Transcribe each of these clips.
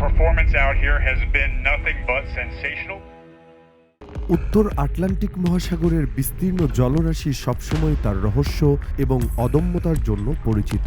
performance out here has been nothing but sensational. উত্তর Atlantic মহাসাগরের বিস্তীর্ণ জলরাশি সবসময় তার রহস্য এবং অদম্যতার জন্য পরিচিত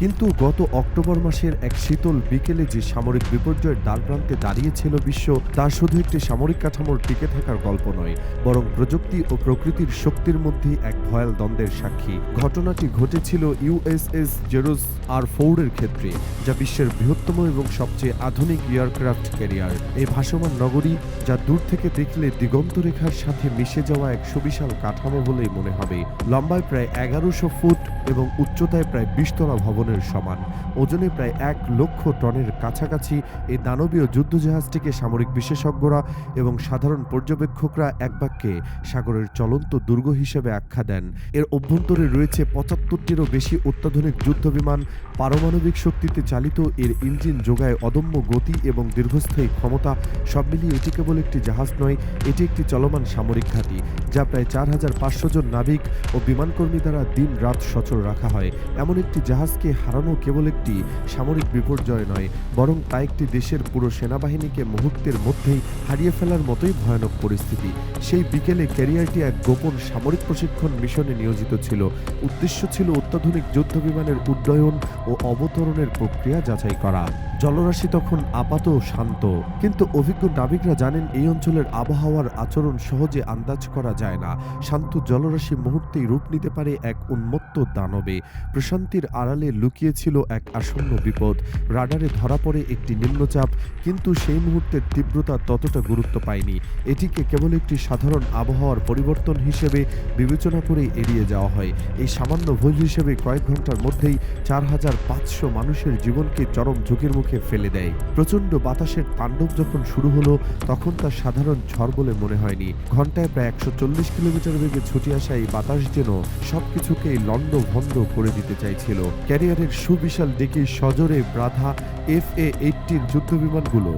কিন্তু গত অক্টোবর মাসের এক শীতল বিকেলে যে সামরিক বিপর্যয়ের দ্বারপ্রান্তে দাঁড়িয়েছিল বিশ্ব, তা শুধু একটি সামরিক কাঠামোর টিকে থাকার গল্প নয়, বরং প্রযুক্তি ও প্রকৃতির শক্তির মধ্যে এক ভয়াল দ্বন্দ্বের সাক্ষী। ঘটনাটি ঘটেছিল ইউএসএস জেরোস আর ফৌরের ক্ষেত্রে, যা বিশ্বের বৃহত্তম এবং সবচেয়ে আধুনিক এয়ারক্রাফট ক্যারিয়ার। এই ভাসমান নগরী, যা দূর থেকে দেখলে দিগন্ত রেখার সাথে মিশে যাওয়া এক সুবিশাল কাঠামো বলেই মনে হবে। লম্বায় প্রায় এগারোশো ফুট এবং উচ্চতায় প্রায় বিশতলা ভবনের সমান। ওজনে প্রায় এক লক্ষ টনের কাছাকাছি এই দানবীয় যুদ্ধজাহাজটিকে সামরিক বিশেষজ্ঞরা এবং সাধারণ পর্যবেক্ষকরা এক বাক্যে সাগরের চলন্ত দুর্গ হিসেবে আখ্যা দেন। এর অভ্যন্তরে রয়েছে পঁচাত্তরটিরও বেশি অত্যাধুনিক যুদ্ধবিমান। পারমাণবিক শক্তিতে চালিত এর ইঞ্জিন যোগায় অদম্য গতি এবং দীর্ঘস্থায়ী ক্ষমতা। সব মিলিয়ে এটি কেবল একটি জাহাজ নয়, এটি একটি চলমান সামরিক ঘাঁটি, যা প্রায় চার হাজার পাঁচশো জন নাবিক ও বিমানকর্মী দ্বারা দিন রাত সচল রাখা হয়। এমন একটি জাহাজকে হারানো কেবল একটি সামরিক বিপর্যয় নয়, বরং তা একটি দেশের পুরো সেনাবাহিনীকে মুহূর্তের মধ্যেই হারিয়ে ফেলার মতোই ভয়ানক পরিস্থিতি। সেই বিকেলে ক্যারিয়ারটি এক গোপন সামরিক প্রশিক্ষণ মিশনে নিয়োজিত ছিল। উদ্দেশ্য ছিল অত্যাধুনিক যুদ্ধ বিমানের উড্ডয়ন ও অবতরণের প্রক্রিয়া যাচাই করা। জলরাশি তখন আপাত শান্ত, কিন্তু অভিজ্ঞ নাবিকরা জানেন এই অঞ্চলের আবহাওয়ার আচরণ সহজে আন্দাজ করা যায় না। শান্ত জলরাশি মুহূর্তেই রূপ নিতে পারে এক উন্মত্ত দানবে। প্রশান্তির আড়ালে লুকিয়েছিল এক আসন্ন বিপদ। রাডারে ধরা পড়ে একটি নিম্নচাপ, কিন্তু সেই মুহূর্তের তীব্রতা ততটা গুরুত্ব পায়নি। এটিকে কেবল একটি সাধারণ আবহাওয়ার পরিবর্তন হিসেবে বিবেচনা করে এড়িয়ে যাওয়া হয়। এই সামান্য ভুল হিসেবে কয়েক ঘণ্টার মধ্যেই চার হাজার পাঁচশো মানুষের জীবনকে চরম ঝুঁকির মুখে ফেলে দেয়। প্রচণ্ড বাতাসের তাণ্ডব যখন শুরু হলো, তখন তা সাধারণ ঝড় বলে মনে হয়নি। ঘন্টায় প্রায় একশো চল্লিশ কিলোমিটার বেগে ছুটে আসা এই বাতাস যেন সবকিছুকেই লন্ড ভন্ড করে দিতে চাইছিল। ক্যারিয়ারের সুবিশাল ডেকে সজোরে ব্রাধা এফ এ এইটটির যুদ্ধবিমানগুলো।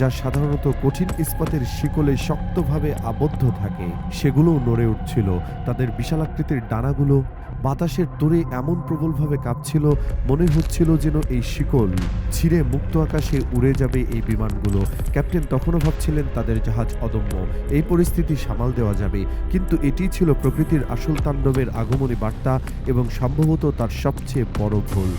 যা সাধারণত কঠিন ইস্পাতের শিকলে শক্তভাবে আবদ্ধ থাকে। সেগুলোও নড়ে উঠছিল। তাদের বিশালাকৃতির ডানাগুলো বাতাসের তোরে এমন প্রবলভাবে কাঁপছিল, মনে হচ্ছিল যেন এই শিকল ছিঁড়ে মুক্ত আকাশে উড়ে যাবে এই বিমানগুলো। ক্যাপ্টেন তখনও ভাবছিলেন তাদের জাহাজ অদম্য, এই পরিস্থিতি সামাল দেওয়া যাবে। কিন্তু এটি ছিল প্রকৃতির আসল তাণ্ডবের আগমনী বার্তা এবং সম্ভবত তার সবচেয়ে বড় ভুল।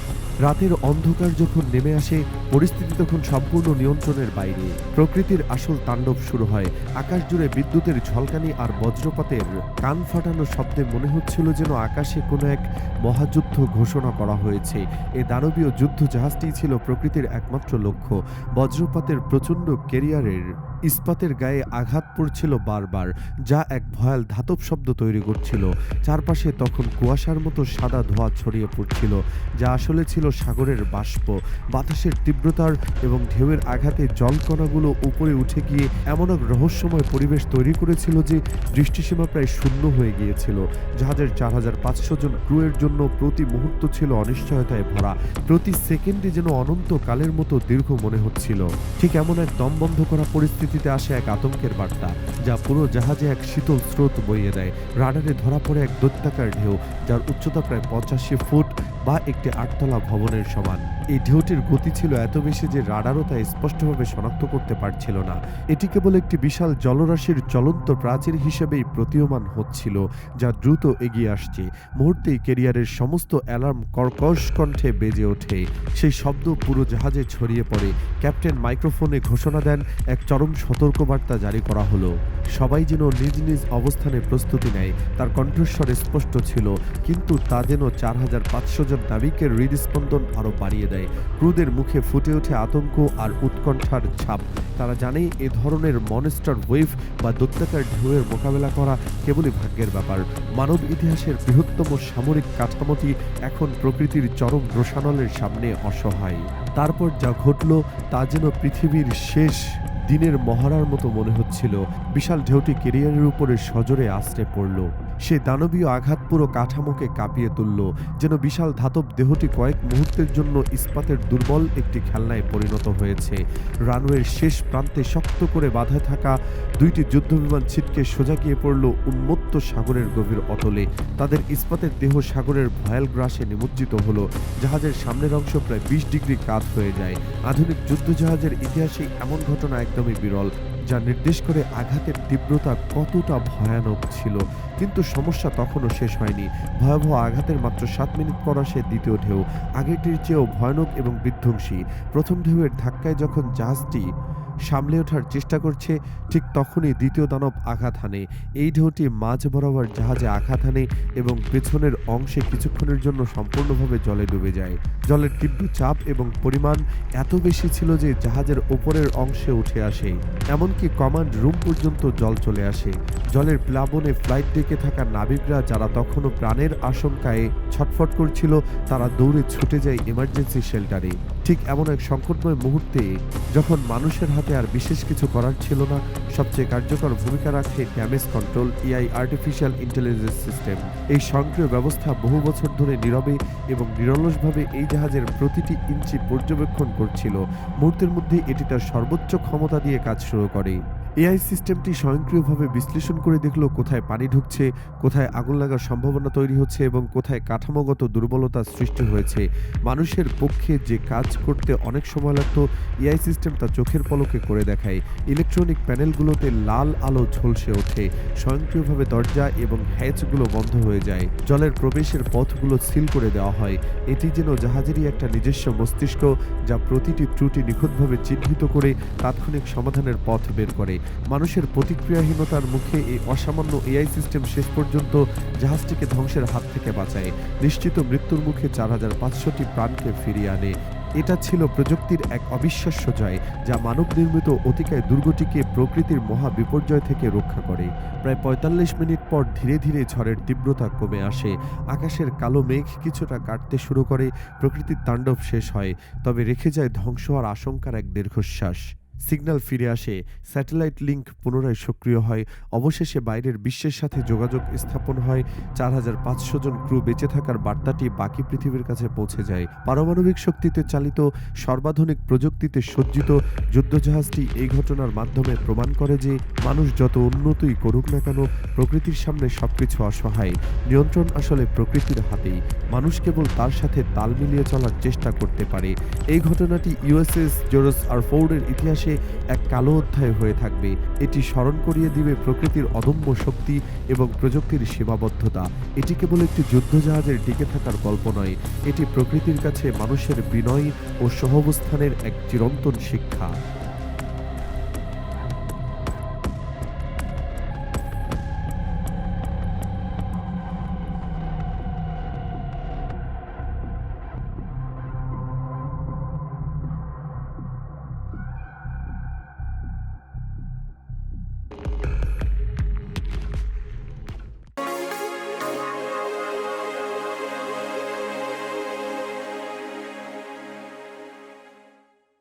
রাতের অন্ধকার যখন নেমে আসে, পরিস্থিতি তখন সম্পূর্ণ নিয়ন্ত্রণের বাইরে। প্রকৃতির আসল তাণ্ডব শুরু হয় আকাশ জুড়ে বিদ্যুতের ঝলকানি আর বজ্রপাতের কান ফাটানো শব্দে মনে হচ্ছিল যেন আকাশে কোনো এক মহাযুদ্ধ ঘোষণা করা হয়েছে। এ দানবীয় যুদ্ধ জাহাজটি ছিল প্রকৃতির একমাত্র লক্ষ্য। বজ্রপাতের প্রচণ্ড কেরিয়ারের ইস্পাতের গায়ে আঘাত পড়ছিল বারবার, যা এক ভয়াল ধাতব শব্দ তৈরি করছিল। চারপাশে তখন কুয়াশার মতো সাদা ধোঁয়া ছড়িয়ে পড়ছিল, যা আসলে ছিল সাগরের বাষ্প। বাতাসের তীব্রতার এবং ঢেউয়ের আঘাতে জলকণাগুলো উপরে উঠে গিয়ে এমন এক রহস্যময় পরিবেশ তৈরি করেছিল যে দৃষ্টিসীমা প্রায় শূন্য হয়ে গিয়েছিল। জাহাজের চার হাজার পাঁচশো জন ক্রুয়ের জন্য প্রতি মুহূর্ত ছিল অনিশ্চয়তায় ভরা, প্রতি সেকেন্ডে যেন অনন্ত কালের মতো দীর্ঘ মনে হচ্ছিল। ঠিক এমন এক দম বন্ধ করা পরিস্থিতিতে আসে এক আতঙ্কের বার্তা, যা পুরো জাহাজে এক শীতল স্রোত বইয়ে দেয়। রাডারে ধরা পড়ে এক দৈত্যাকার ঢেউ, যার উচ্চতা প্রায় পঁচাশি ফুট বা একটি আটতলা ভবনের সমান। এই ঢেউটির গতি ছিল এত বেশি যে রাডারও তা স্পষ্টভাবে শনাক্ত করতে পারছিল না। এটি কেবল একটি বিশাল জলরাশির চলন্ত প্রাচীর হিসেবেই প্রতীয়মান হচ্ছিল, যা দ্রুত এগিয়ে আসছে। মুহূর্তেই কেরিয়ারের সমস্ত অ্যালার্ম কর্কশ কণ্ঠে বেজে ওঠে। সেই শব্দ পুরো জাহাজে ছড়িয়ে পড়ে। ক্যাপ্টেন মাইক্রোফোনে ঘোষণা দেন, এক চরম সতর্কবার্তা জারি করা হলো। সবাই যেন নিজ নিজ অবস্থানে প্রস্তুতি নেয়, তার কণ্ঠস্বর স্পষ্ট ছিল, কিন্তু তা যেন চার হাজার পাঁচশো জন নাবিকের হৃদস্পন্দন আরও বাড়িয়ে দেয়। ক্রুদের মুখে ফুটে ওঠে আতঙ্ক আর উৎকণ্ঠার ছাপ। তারা জানে এ ধরনের মনস্টার ওয়েভ বা দত্তাকার ঢেউয়ের মোকাবেলা করা কেবলই ভাগ্যের ব্যাপার। মানব ইতিহাসের বৃহত্তম সামরিক কাঠামোটি এখন প্রকৃতির চরম রোষানলের সামনে অসহায়। তারপর যা ঘটল, তা যেন পৃথিবীর শেষ দিনের মহারার মতো মনে হচ্ছিল। বিশাল ঢেউটি কেরিয়ারের উপরে সজোরে আশ্রে পড়ল। সে দানবীয় আঘাত পুরো কাঠামোকে কাঁপিয়ে তুলল, যেন বিশাল ধাতব দেহটি কয়েক মুহূর্তের জন্য ইস্পাতের দুর্বল একটি খেলনায় পরিণত হয়েছে। রানওয়ের শেষ প্রান্তে শক্ত করে বাঁধা থাকা দুইটি যুদ্ধবিমান ছিটকে সোজা গিয়ে পড়ল উন্মত্ত সাগরের গভীর অতলে। তাদের ইস্পাতের দেহ সাগরের ভয়াল গ্রাসে নিমজ্জিত হলো। জাহাজের সামনের অংশ প্রায় বিশ ডিগ্রি কাত হয়ে যায়। আধুনিক যুদ্ধজাহাজের ইতিহাসে এমন ঘটনা একদমই বিরল, যা নির্দেশ করে আঘাতের তীব্রতা কতটা ভয়ানক ছিল। কিন্তু সমস্যা তখনও শেষ হয়নি। ভয়াবহ আঘাতের মাত্র সাত মিনিট পর আসে দ্বিতীয় ঢেউ। আগেরটির চেয়েও ভয়ানক এবং বিধ্বংসী। প্রথম ঢেউয়ের ধাক্কায় যখন জাহাজটি সামলে ওঠার চেষ্টা করছে, ঠিক তখনই দ্বিতীয় দানব আঘাত হানে। এই ঢেউটি মাঝ বরাবর জাহাজে আঘাত হানে এবং পেছনের অংশে কিছুক্ষণের জন্য সম্পূর্ণভাবে জলে ডুবে যায়। জলের তীব্র চাপ এবং পরিমাণ এত বেশি ছিল যে জাহাজের ওপরের অংশে উঠে আসে। এমনকি কমান্ড রুম পর্যন্ত জল চলে আসে। জলের প্লাবনে ফ্লাইট ডেকে থাকা নাবিকরা যারা তখনও প্রাণের আশঙ্কায় ছটফট করছিল, তারা দৌড়ে ছুটে যায় ইমার্জেন্সি শেল্টারে ঠিক এমন এক সংকটময় মুহূর্তে যখন মানুষের হাতে আর বিশেষ কিছু করার ছিল না, সবচেয়ে কার্যকর ভূমিকা রাখে damage control, AI artificial intelligence system এই সক্রিয় ব্যবস্থা বহু বছর ধরে নীরবে এবং নিরলসভাবে এই জাহাজের প্রতিটি ইঞ্চি পর্যবেক্ষণ করছিল। মুহূর্তের মধ্যে এটি তার সর্বোচ্চ ক্ষমতা দিয়ে কাজ শুরু করে। এআই সিস্টেমটি স্বয়ংক্রিয়ভাবে বিশ্লেষণ করে দেখল কোথায় পানি ঢুকছে, কোথায় আগুন লাগার সম্ভাবনা তৈরি হচ্ছে এবং কোথায় কাঠামোগত দুর্বলতা সৃষ্টি হয়েছে। মানুষের পক্ষে যে কাজ করতে অনেক সময় লাগত, এআই সিস্টেম তা চোখের পলকে করে দেখায়। ইলেকট্রনিক প্যানেলগুলোতে লাল আলো ঝলসে ওঠে, স্বয়ংক্রিয়ভাবে দরজা এবং হ্যাচগুলো বন্ধ হয়ে যায়। জলের প্রবেশের পথগুলো সিল করে দেওয়া হয়। এটি যেন জাহাজেরই একটা নিজস্ব মস্তিষ্ক, যা প্রতিটি ত্রুটি নিখুঁতভাবে চিহ্নিত করে তাৎক্ষণিক সমাধানের পথ বের করে। মানুষের প্রতিক্রিয়াহীনতার মুখে এই অসামান্য এআই সিস্টেম শেষ পর্যন্ত জাহাজটিকে ধ্বংসের হাত থেকে বাঁচায়। নিশ্চিত মৃত্যুর মুখে চার হাজার পাঁচশোটি প্রাণকে ফিরিয়ে আনে। এটা ছিল প্রযুক্তির এক অবিশ্বাস্য জয়, যা মানব নির্মিত অতিকায় দুর্গটিকে প্রকৃতির মহা বিপর্যয় থেকে রক্ষা করে। প্রায় পঁয়তাল্লিশ মিনিট পর ধীরে ধীরে ঝড়ের তীব্রতা কমে আসে। আকাশের কালো মেঘ কিছুটা কাটতে শুরু করে, প্রকৃতির তাণ্ডব শেষ হয়, তবে রেখে যায় ধ্বংস হওয়ার আশঙ্কার এক দীর্ঘশ্বাস। সিগন্যাল ফিরে আসে। স্যাটেলাইট লিংক পুনরায় সক্রিয় হয়। অবশেষে বাইরের বিশ্বের সাথে যোগাযোগ স্থাপন হয়। চার হাজার পাঁচশো জন ক্রু বেঁচে থাকার বার্তাটি বাকি পৃথিবীর কাছে পৌঁছে যায়। পারমাণবিক শক্তিতে চালিত, সর্বাধুনিক প্রযুক্তিতে সজ্জিত যুদ্ধজাহাজটি এই ঘটনার মাধ্যমে প্রমাণ করে যে মানুষ যত উন্নতই করুক না কেন, প্রকৃতির সামনে সবকিছু অসহায়। নিয়ন্ত্রণ আসলে প্রকৃতির হাতেই। মানুষ কেবল তার সাথে তাল মিলিয়ে চলার চেষ্টা করতে পারে। এই ঘটনাটি ইউএসএস জোরস আর ফোর্ডের ইতিহাসে এক কালো অধ্যায় হয়ে থাকবে। এটি স্মরণ করিয়ে দিবে প্রকৃতির অদম্য শক্তি এবং প্রযুক্তির সীমাবদ্ধতা। এটি কেবল একটি যুদ্ধজাহাজের টিকে থাকার গল্প নয়, এটি প্রকৃতির কাছে মানুষের বিনয় ও সহবস্থানের এক চিরন্তন শিক্ষা।